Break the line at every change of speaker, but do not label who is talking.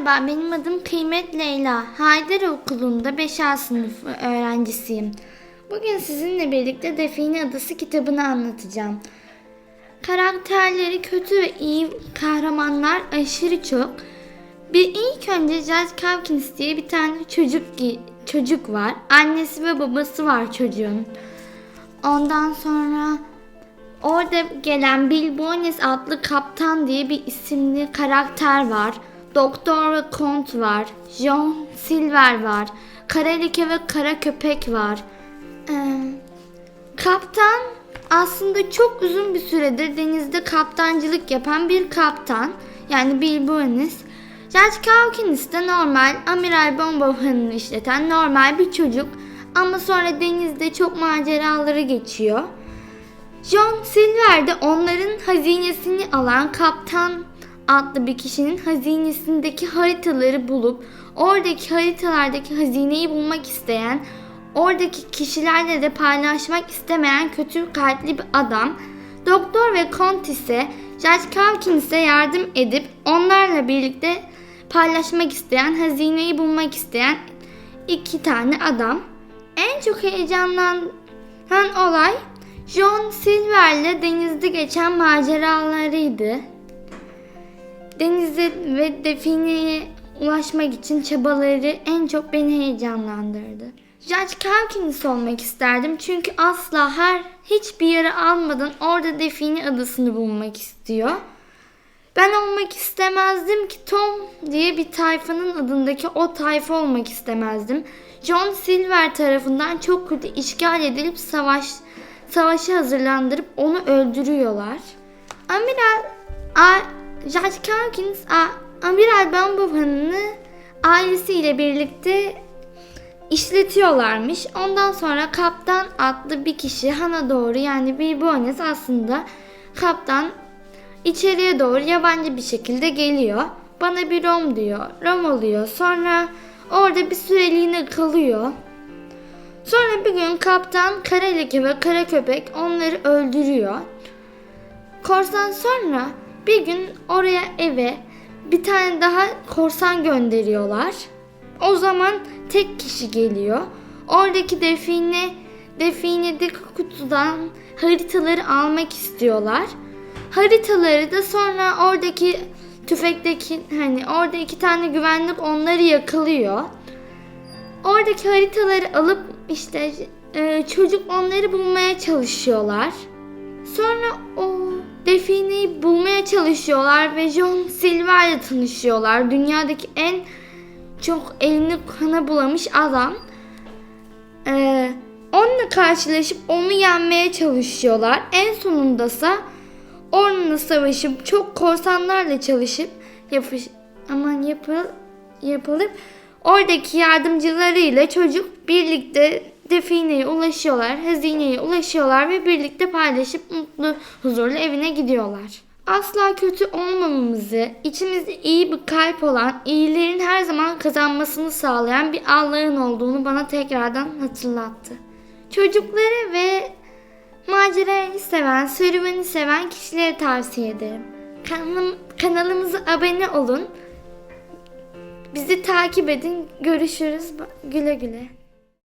Merhaba, benim adım Kıymet Leyla. Haydar Okulu'nda 5 A sınıfı öğrencisiyim. Bugün sizinle birlikte Define Adası kitabını anlatacağım. Karakterleri kötü ve iyi kahramanlar aşırı çok. Bir ilk önce George Calkins diye bir tane çocuk çocuk var. Annesi ve babası var çocuğun. Ondan sonra Orada gelen Bill Bones adlı kaptan diye bir isimli karakter var. Doktor ve Kont var. John Silver var. Kara ve Kara Köpek var. Ee, kaptan aslında çok uzun bir süredir denizde kaptancılık yapan bir kaptan. Yani Bill Bones. George Calkins de normal Amiral Bombohan'ını işleten normal bir çocuk. Ama sonra denizde çok maceraları geçiyor. John Silver de onların hazinesini alan kaptan adlı bir kişinin hazinesindeki haritaları bulup oradaki haritalardaki hazineyi bulmak isteyen, oradaki kişilerle de paylaşmak istemeyen kötü kalpli bir adam. Doktor ve Kont ise George Calkins'e yardım edip onlarla birlikte paylaşmak isteyen, hazineyi bulmak isteyen iki tane adam. En çok heyecanlanan olay John Silver'le denizde geçen maceralarıydı. Denize ve defineye ulaşmak için çabaları en çok beni heyecanlandırdı. George Calkins olmak isterdim çünkü asla her hiçbir yere almadan orada define adasını bulmak istiyor. Ben olmak istemezdim ki Tom diye bir tayfanın adındaki o tayfa olmak istemezdim. John Silver tarafından çok kötü işgal edilip savaş savaşa hazırlandırıp onu öldürüyorlar. Amiral A, George Calkins A, Amiral Bumblebeen'ı ailesiyle birlikte işletiyorlarmış. Ondan sonra kaptan adlı bir kişi Han'a doğru yani bir Bones aslında kaptan içeriye doğru yabancı bir şekilde geliyor. Bana bir rom diyor. Rom oluyor. Sonra orada bir süreliğine kalıyor. Sonra bir gün kaptan kara leke ve kara köpek onları öldürüyor. Korsan sonra bir gün oraya eve bir tane daha korsan gönderiyorlar. O zaman tek kişi geliyor. Oradaki define definedeki kutudan haritaları almak istiyorlar. Haritaları da sonra oradaki tüfekteki hani orada iki tane güvenlik onları yakalıyor. Oradaki haritaları alıp işte e, çocuk onları bulmaya çalışıyorlar. Sonra o defineyi bulmaya çalışıyorlar ve John Silver ile tanışıyorlar. Dünyadaki en çok elini kana bulamış adam. Ee, onunla karşılaşıp onu yenmeye çalışıyorlar. En sonundasa onunla savaşıp çok korsanlarla çalışıp yapış aman yapıl yapılıp Oradaki yardımcılarıyla çocuk birlikte defineye ulaşıyorlar, hazineye ulaşıyorlar ve birlikte paylaşıp mutlu, huzurlu evine gidiyorlar. Asla kötü olmamamızı, içimizde iyi bir kalp olan, iyilerin her zaman kazanmasını sağlayan bir Allah'ın olduğunu bana tekrardan hatırlattı. Çocukları ve macerayı seven, serüveni seven kişilere tavsiye ederim. Kanalım, kanalımıza abone olun. Bizi takip edin. Görüşürüz. Güle güle.